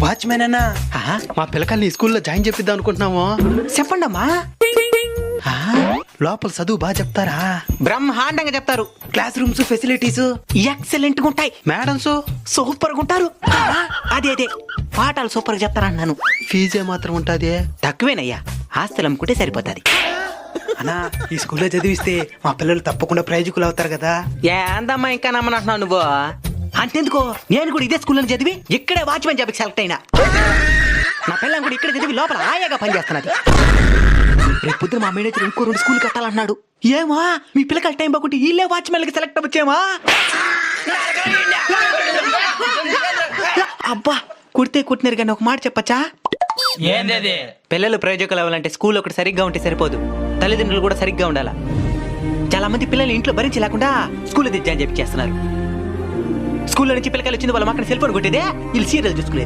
Watchman అన్నా? మా పిల్లకాయల్ని స్కూల్లో జాయిన్ చేపిద్దాం అనుకుంటున్నాము. చెప్పండి అమ్మా. ఆ, లోపల చదువు బాగా చెప్తారా? బ్రహ్మాండంగా చెప్తారు. క్లాస్ రూమ్స్ ఫెసిలిటీస్ ఎక్సలెంట్గా ఉంటాయి. మేడమ్స్? సూపర్గా ఉంటారు అదే అదే. పాఠాలు సూపర్గా చెప్తారన్నాను ఫీజే మాత్రం ఉంటుంది? తక్కువేనయ్యా. ఆస్తులు అమ్ముకుంటే సరిపోతుంది. అన్నా ఈ స్కూల్లో చదివిస్తే మా పిల్లలు తప్పకుండా ప్రయోజకులు అవుతారు కదా? ఏందమ్మా ఇంకా నమ్మనంటున్నావు నువ్వు? అంతెందుకో? నేను కూడా ఇదే స్కూల్లో చదివి ఇక్కడే వాచ్మెన్ జాబ్కి సెలెక్ట్ అయినా. నా పిల్లని కూడా ఇక్కడ చదివి లోపల ఆయాగా పనిచేస్తున్నది. రేపు పొద్దున మా మేనేజర్ ఇంకో రెండు స్కూల్ కట్టాలన్నాడు ఏమా? మీ పిల్లకాయల టైం బాగుంటే వీళ్ళే వాచ్మెన్లకి సెలెక్ట్ అవ్వచ్చేమా? అబ్బా కుడితే కుట్టినారు కానీ ఒక మాట చెప్పచ్చా? ఏంది పిల్లలు ప్రయోజకులు అవ్వాలంటే స్కూల్ ఒకటి సరిగ్గా ఉంటే సరిపోదు. తల్లిదండ్రులు కూడా సరిగ్గా ఉండాలా? చాలా మంది పిల్లలు ఇంట్లో భరించి లేకుండా స్కూల్లో దిద్దా అని చెప్పి చేస్తున్నారు స్కూల్లో నుంచి పిల్లకాయలు వచ్చింది వాళ్ళ మాకు సెల్ ఫోన్ కొట్టేదే. వీళ్ళు సీరియల్ చూసుకునేది.